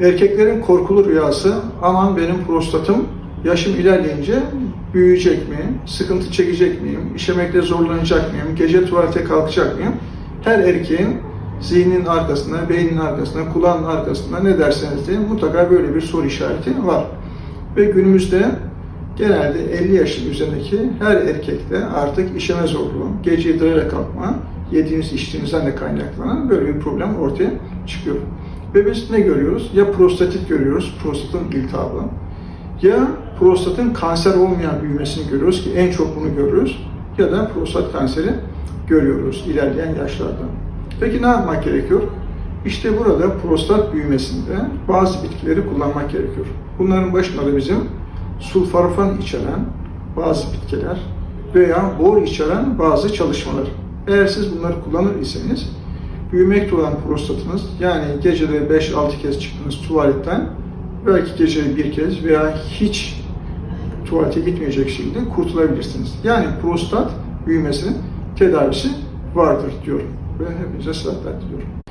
Erkeklerin korkulu rüyası aman benim prostatım yaşım ilerleyince büyüyecek mi, sıkıntı çekecek miyim, işemekte zorlanacak mıyım, gece tuvalete kalkacak mıyım? Her erkeğin zihnin arkasında, beynin arkasında, kulağının arkasında ne derseniz deyin mutlaka böyle bir soru işareti var. Ve günümüzde genelde 50 yaşın üzerindeki her erkekte artık işeme zorluğu, gece idrarla kalkma, yediğiniz içtiğinizden de kaynaklanan böyle bir problem ortaya çıkıyor. Biz ne görüyoruz? Ya prostatit görüyoruz, prostatın iltihabı. Ya prostatın kanser olmayan büyümesini görüyoruz ki en çok bunu görüyoruz. Ya da prostat kanseri görüyoruz ilerleyen yaşlarda. Peki ne yapmak gerekiyor? İşte burada prostat büyümesinde bazı bitkileri kullanmak gerekiyor. Bunların başında da bizim sulforafan içeren bazı bitkiler veya bor içeren bazı çalışmalar. Eğer siz bunları kullanır iseniz büyümekte olan prostatınız yani gecede 5-6 kez çıktığınız tuvaletten belki gece bir kez veya hiç tuvalete gitmeyecek şekilde kurtulabilirsiniz. Yani prostat büyümesinin tedavisi vardır diyorum ve hepinize sağlıklar diliyorum.